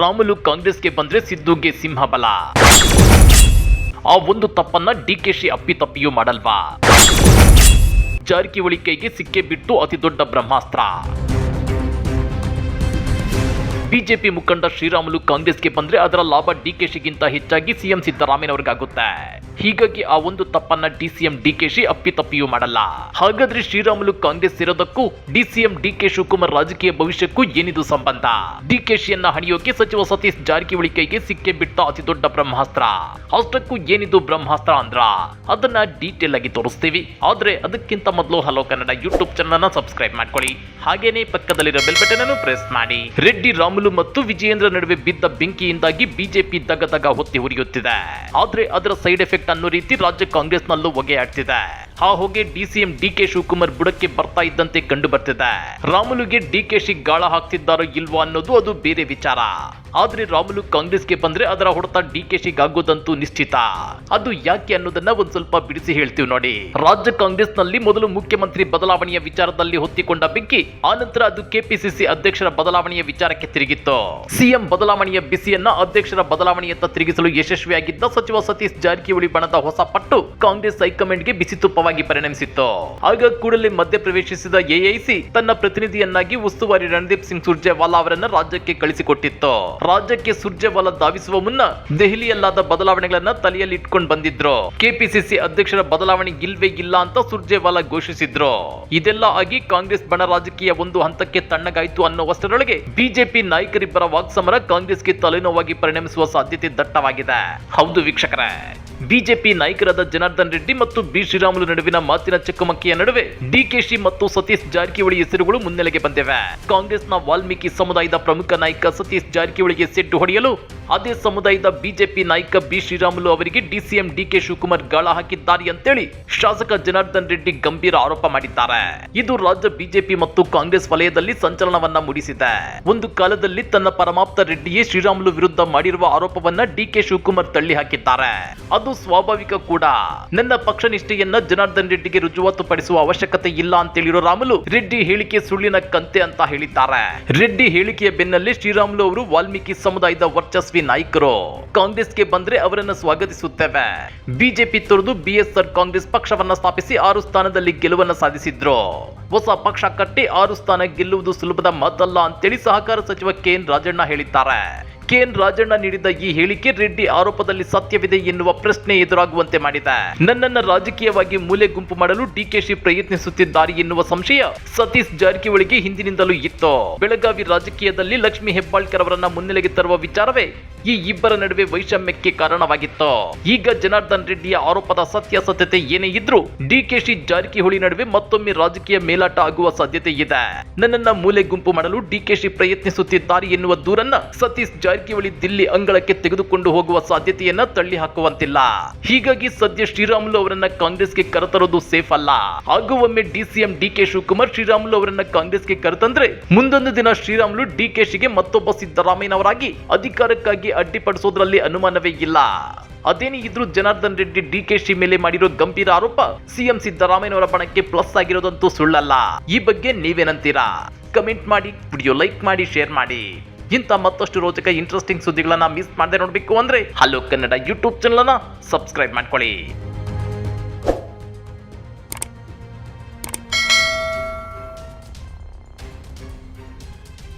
ರಾಮುಲು ಕಾಂಗ್ರೆಸ್ಗೆ ಬಂದ್ರೆ ಸಿದ್ದುಗೆ ಸಿಂಹಬಲ. ಆ ಒಂದು ತಪ್ಪನ್ನ ಡಿಕೆಶಿ ಅಪ್ಪಿತಪ್ಪಿಯೂ ಮಾಡಲ್ವಾ? ಜಾರಕಿಹೊಳಿ ಕೈಗೆ ಸಿಕ್ಕೆ ಬಿಟ್ಟು ಅತಿ ದೊಡ್ಡ ಬ್ರಹ್ಮಾಸ್ತ್ರ. ಬಿಜೆಪಿ ಮುಖಂಡ ಶ್ರೀರಾಮುಲು ಕಾಂಗ್ರೆಸ್ಗೆ ಬಂದ್ರೆ ಅದರ ಲಾಭ ಡಿಕೆಶಿಗಿಂತ ಹೆಚ್ಚಾಗಿ ಸಿಎಂ ಸಿದ್ದರಾಮಯ್ಯನವರಿಗಾಗುತ್ತೆ ಹೀಗಾಗಿ ಆ ಒಂದು ತಪ್ಪನ್ನ ಡಿಸಿಎಂ ಡಿಕೆಶಿ ಅಪ್ಪಿತಪ್ಪಿಯೂ ಮಾಡಲ್ಲ. ಹಾಗಾದ್ರೆ ಶ್ರೀರಾಮುಲು ಕಾಂಗ್ರೆಸ್ ಇರೋದಕ್ಕೂ ಡಿಸಿಎಂ ಡಿಕೆ ಶಿವಕುಮಾರ್ ರಾಜಕೀಯ ಭವಿಷ್ಯಕ್ಕೂ ಏನಿದು ಸಂಬಂಧ? ಡಿಕೆಶಿಯನ್ನ ಹಣಿಯೋಕೆ ಸಚಿವ ಸತೀಶ್ ಜಾರಕಿಹೊಳಿ ಕೈಗೆ ಸಿಕ್ಕೆ ಬಿಟ್ಟ ಅತಿ ದೊಡ್ಡ ಬ್ರಹ್ಮಾಸ್ತ್ರ. ಅಷ್ಟಕ್ಕೂ ಏನಿದು ಬ್ರಹ್ಮಾಸ್ತ್ರ ಅಂದ್ರ? ಅದನ್ನ ಡೀಟೇಲ್ ಆಗಿ ತೋರಿಸ್ತೀವಿ. ಆದ್ರೆ ಅದಕ್ಕಿಂತ ಮೊದಲು ಹಲೋ ಕನ್ನಡ ಯೂಟ್ಯೂಬ್ ಚಾನಲ್ ಅನ್ನ ಸಬ್ಸ್ಕ್ರೈಬ್ ಮಾಡ್ಕೊಳ್ಳಿ. ಹಾಗೇನೆ ಪಕ್ಕದಲ್ಲಿರೋ ಬೆಲ್ ಬಟನ್ ಅನ್ನು ಪ್ರೆಸ್ ಮಾಡಿ. ರೆಡ್ಡಿ, ರಾಮುಲು ಮತ್ತು ವಿಜಯೇಂದ್ರ ನಡುವೆ ಬಿದ್ದ ಬೆಂಕಿಯಿಂದಾಗಿ ಬಿಜೆಪಿ ದಗ ದಗ ಹೊತ್ತಿ ಉರಿಯುತ್ತಿದೆ. ಆದ್ರೆ ಅದರ ಸೈಡ್ ಎಫೆಕ್ಟ್ ಅನ್ನೋ ರೀತಿ ರಾಜ್ಯ ಕಾಂಗ್ರೆಸ್ನಲ್ಲೂ ಹೊಗೆ ಆಗ್ತಿದೆ ಆ ಹೊಗೆ ಡಿಸಿಎಂ ಡಿಕೆ ಶಿವಕುಮಾರ್ ಬುಡಕ್ಕೆ ಬರ್ತಾ ಇದ್ದಂತೆ ಕಂಡು ಬರ್ತಿದೆ. ರಾಮುಲುಗೆ ಡಿಕೆಶಿ ಗಾಳ ಹಾಕ್ತಿದ್ದಾರೋ ಇಲ್ವೋ ಅನ್ನೋದು ಅದು ಬೇರೆ ವಿಚಾರ. ಆದ್ರೆ ರಾಮುಲು ಕಾಂಗ್ರೆಸ್ಗೆ ಬಂದ್ರೆ ಅದರ ಹೊಡೆತ ಡಿಕೆಶಿಗಾಗೋದಂತೂ ನಿಶ್ಚಿತ. ಅದು ಯಾಕೆ ಅನ್ನೋದನ್ನ ಒಂದ್ ಸ್ವಲ್ಪ ಬಿಡಿಸಿ ಹೇಳ್ತೀವಿ ನೋಡಿ. ರಾಜ್ಯ ಕಾಂಗ್ರೆಸ್ನಲ್ಲಿ ಮೊದಲು ಮುಖ್ಯಮಂತ್ರಿ ಬದಲಾವಣೆಯ ವಿಚಾರದಲ್ಲಿ ಹೊತ್ತಿಕೊಂಡ ಬೆಂಕಿ ಆನಂತರ ಅದು ಕೆಪಿಸಿಸಿ ಅಧ್ಯಕ್ಷರ ಬದಲಾವಣೆಯ ವಿಚಾರಕ್ಕೆ ತಿರುಗಿತ್ತು. ಸಿಎಂ ಬದಲಾವಣೆಯ ಬಿಸಿಯನ್ನ ಅಧ್ಯಕ್ಷರ ಬದಲಾವಣೆಯತ್ತ ತಿರುಗಿಸಲು ಯಶಸ್ವಿಯಾಗಿದ್ದ ಸಚಿವ ಸತೀಶ್ ಜಾರಕಿಹೊಳಿ ಬಣದ ಹೊಸ ಪಟ್ಟು ಕಾಂಗ್ರೆಸ್ ಹೈಕಮಾಂಡ್ಗೆ ಬಿಸಿ ತುಪ್ಪವಾಗಿ ಪರಿಣಮಿಸಿತ್ತು? ಆಗ ಕೂಡಲೇ ಮಧ್ಯಪ್ರವೇಶಿಸಿದ ಎಐಸಿ ತನ್ನ ಪ್ರತಿನಿಧಿಯನ್ನಾಗಿ ಉಸ್ತುವಾರಿ ರಣದೀಪ್ ಸಿಂಗ್ ಸುರ್ಜೇವಾಲಾ ಅವರನ್ನ ರಾಜ್ಯಕ್ಕೆ ಕಳಿಸಿಕೊಟ್ಟಿತ್ತು? ರಾಜ್ಯಕ್ಕೆ ಸುರ್ಜೇವಾಲಾ ಧಾವಿಸುವ ಮುನ್ನ ದೆಹಲಿಯಲ್ಲಾದ ಬದಲಾವಣೆಗಳನ್ನ ತಲೆಯಲ್ಲಿ ಇಟ್ಕೊಂಡು ಬಂದಿದ್ರು? ಕೆಪಿಸಿಸಿ ಅಧ್ಯಕ್ಷರ ಬದಲಾವಣೆ ಇಲ್ವೇ ಇಲ್ಲ ಅಂತ ಸುರ್ಜೇವಾಲಾ ಘೋಷಿಸಿದ್ರು? ಇದೆಲ್ಲ ಆಗಿ ಕಾಂಗ್ರೆಸ್ ಬಣ ರಾಜಕೀಯ ಒಂದು ಹಂತಕ್ಕೆ ತಣ್ಣಗಾಯ್ತು ಅನ್ನುವಷ್ಟರೊಳಗೆ ಬಿಜೆಪಿ ನಾಯಕರಿಬ್ಬರ ವಾಕ್ಸಮರ ಕಾಂಗ್ರೆಸ್ಗೆ ತಲೆನೋವಾಗಿ ಪರಿಣಮಿಸುವ ಸಾಧ್ಯತೆ ದಟ್ಟವಾಗಿದೆ. ಹೌದು ವೀಕ್ಷಕರೇ. ಬಿಜೆಪಿ ನಾಯಕರಾದ ಜನಾರ್ದನ್ ರೆಡ್ಡಿ ಮತ್ತು ಬಿ ಶ್ರೀರಾಮುಲು ನಡುವಿನ ಮಾತಿನ ಚಕಮಕಿಯ ನಡುವೆ ಡಿಕೆಶಿ ಮತ್ತು ಸತೀಶ್ ಜಾರಕಿಹೊಳಿ ಹೆಸರುಗಳು ಮುನ್ನೆಲೆಗೆ ಬಂದಿವೆ. ಕಾಂಗ್ರೆಸ್ನ ವಾಲ್ಮೀಕಿ ಸಮುದಾಯದ ಪ್ರಮುಖ ನಾಯಕ ಸತೀಶ್ ಜಾರಕಿಹೊಳಿಗೆ ಸೆಡ್ಡು ಹೊಡೆಯಲು ಅದೇ ಸಮುದಾಯದ ಬಿಜೆಪಿ ನಾಯಕ ಬಿ ಶ್ರೀರಾಮುಲು ಅವರಿಗೆ ಡಿಸಿಎಂ ಡಿಕೆ ಶಿವಕುಮಾರ್ ಗಾಳ ಹಾಕಿದ್ದಾರೆ ಅಂತೇಳಿ ಶಾಸಕ ಜನಾರ್ದನ್ ರೆಡ್ಡಿ ಗಂಭೀರ ಆರೋಪ ಮಾಡಿದ್ದಾರೆ. ಇದು ರಾಜ್ಯ ಬಿಜೆಪಿ ಮತ್ತು ಕಾಂಗ್ರೆಸ್ ವಲಯದಲ್ಲಿ ಸಂಚಲನವನ್ನ ಮೂಡಿಸಿದೆ. ಒಂದು ಕಾಲದಲ್ಲಿ ತನ್ನ ಪರಮಾಪ್ತ ರೆಡ್ಡಿಯೇ ಶ್ರೀರಾಮುಲು ವಿರುದ್ಧ ಮಾಡಿರುವ ಆರೋಪವನ್ನ ಡಿಕೆ ಶಿವಕುಮಾರ್ ತಳ್ಳಿ ಹಾಕಿದ್ದಾರೆ ಅದು ಸ್ವಾಭಾವಿಕ ಕೂಡ. ನನ್ನ ಪಕ್ಷ ನಿಷ್ಠೆಯನ್ನ ಜನಾರ್ದನ್ ರೆಡ್ಡಿಗೆ ರುಜುವಾತು ಪಡಿಸುವ ಅವಶ್ಯಕತೆ ಇಲ್ಲ ಅಂತ ಹೇಳಿರೋ ರಾಮುಲು ರೆಡ್ಡಿ ಹೇಳಿಕೆ ಸುಳ್ಳಿನ ಕಂತೆ ಅಂತ ಹೇಳಿದ್ದಾರೆ. ರೆಡ್ಡಿ ಹೇಳಿಕೆಯ ಬೆನ್ನಲ್ಲೇ ಶ್ರೀರಾಮುಲು ಅವರು ವಾಲ್ಮೀಕಿ ಸಮುದಾಯದ ವರ್ಚಸ್ವಿ ನಾಯಕರು. ಕಾಂಗ್ರೆಸ್ಗೆ ಬಂದ್ರೆ ಅವರನ್ನ ಸ್ವಾಗತಿಸುತ್ತೇವೆ. ಬಿಜೆಪಿ ತೊರೆದು ಬಿಎಸ್ಆರ್ ಕಾಂಗ್ರೆಸ್ ಪಕ್ಷವನ್ನ ಸ್ಥಾಪಿಸಿ ಆರು ಸ್ಥಾನದಲ್ಲಿ ಗೆಲುವನ್ನ ಸಾಧಿಸಿದ್ರು. ಹೊಸ ಪಕ್ಷ ಕಟ್ಟಿ ಆರು ಸ್ಥಾನ ಗೆಲ್ಲುವುದು ಸುಲಭದ ಮಾತಲ್ಲ ಅಂತೇಳಿ ಸಹಕಾರ ಸಚಿವ ಕೆ ಎನ್ ರಾಜಣ್ಣ ಹೇಳಿದ್ದಾರೆ. ಕೆ ಎನ್ ರಾಜಣ್ಣ ನೀಡಿದ ಈ ಹೇಳಿಕೆ ರೆಡ್ಡಿ ಆರೋಪದಲ್ಲಿ ಸತ್ಯವಿದೆ ಎನ್ನುವ ಪ್ರಶ್ನೆ ಎದುರಾಗುವಂತೆ ಮಾಡಿದೆ. ನನ್ನನ್ನ ರಾಜಕೀಯವಾಗಿ ಮೂಲೆ ಗುಂಪು ಮಾಡಲು ಡಿಕೆಶಿ ಪ್ರಯತ್ನಿಸುತ್ತಿದ್ದಾರೆ ಎನ್ನುವ ಸಂಶಯ ಸತೀಶ್ ಜಾರಕಿಹೊಳಿಗೆ ಹಿಂದಿನಿಂದಲೂ ಇತ್ತು. ಬೆಳಗಾವಿ ರಾಜಕೀಯದಲ್ಲಿ ಲಕ್ಷ್ಮಿ ಹೆಬ್ಬಾಳ್ಕರ್ ಅವರನ್ನ ಮುನ್ನೆಲೆಗೆ ತರುವ ವಿಚಾರವೇ ಈ ಇಬ್ಬರ ನಡುವೆ ವೈಷಮ್ಯಕ್ಕೆ ಕಾರಣವಾಗಿತ್ತು. ಈಗ ಜನಾರ್ದನ್ ರೆಡ್ಡಿಯ ಆರೋಪದ ಸತ್ಯಾಸತ್ಯತೆ ಏನೇ ಇದ್ರೂ ಡಿಕೆಶಿ ಜಾರಕಿಹೊಳಿ ನಡುವೆ ಮತ್ತೊಮ್ಮೆ ರಾಜಕೀಯ ಮೇಲಾಟ ಆಗುವ ಸಾಧ್ಯತೆ ಇದೆ. ನನ್ನನ್ನ ಮೂಲೆ ಗುಂಪು ಮಾಡಲು ಡಿಕೆಶಿ ಪ್ರಯತ್ನಿಸುತ್ತಿದ್ದಾರೆ ಎನ್ನುವ ದೂರನ್ನ ಸತೀಶ್ ದಿಲ್ಲಿ ಅಂಗಳಕ್ಕೆ ತೆಗೆದುಕೊಂಡು ಹೋಗುವ ಸಾಧ್ಯತೆಯನ್ನ ತಳ್ಳಿ ಹಾಕುವಂತಿಲ್ಲ. ಹೀಗಾಗಿ ಸದ್ಯ ಶ್ರೀರಾಮುಲು ಅವರನ್ನ ಕಾಂಗ್ರೆಸ್ಗೆ ಕರೆತರೋದು ಸೇಫ್ ಅಲ್ಲ. ಹಾಗೂ ಒಮ್ಮೆ ಡಿಸಿಎಂ ಡಿಕೆ ಶಿವಕುಮಾರ್ ಶ್ರೀರಾಮುಲು ಅವರನ್ನ ಕಾಂಗ್ರೆಸ್ಗೆ ಕರೆತಂದ್ರೆ ಮುಂದೊಂದು ದಿನ ಶ್ರೀರಾಮುಲು ಡಿಕೆಶಿಗೆ ಮತ್ತೊಬ್ಬ ಸಿದ್ದರಾಮಯ್ಯನವರಾಗಿ ಅಧಿಕಾರಕ್ಕಾಗಿ ಅಡ್ಡಿಪಡಿಸೋದ್ರಲ್ಲಿ ಅನುಮಾನವೇ ಇಲ್ಲ. ಅದೇನೇ ಇದ್ರೂ ಜನಾರ್ದನ್ ರೆಡ್ಡಿ ಡಿಕೆಶಿ ಮೇಲೆ ಮಾಡಿರೋ ಗಂಭೀರ ಆರೋಪ ಸಿಎಂ ಸಿದ್ದರಾಮಯ್ಯನವರ ಬಣಕ್ಕೆ ಪ್ಲಸ್ ಆಗಿರೋದಂತೂ ಸುಳ್ಳಲ್ಲ. ಈ ಬಗ್ಗೆ ನೀವೇನಂತೀರಾ? ಕಮೆಂಟ್ ಮಾಡಿ ವಿಡಿಯೋ ಲೈಕ್ ಮಾಡಿ ಶೇರ್ ಮಾಡಿ. ಇಂಥ ಮತ್ತಷ್ಟು ರೋಚಕ ಇಂಟ್ರೆಸ್ಟಿಂಗ್ ಸುದ್ದಿಗಳನ್ನ ಮಿಸ್ ಮಾಡದೆ ನೋಡಬೇಕು ಅಂದ್ರೆ ಹಲೋ ಕನ್ನಡ ಯೂಟ್ಯೂಬ್ ಚಾನಲ್ ಅನ್ನ ಸಬ್ಸ್ಕ್ರೈಬ್ ಮಾಡ್ಕೊಳ್ಳಿ.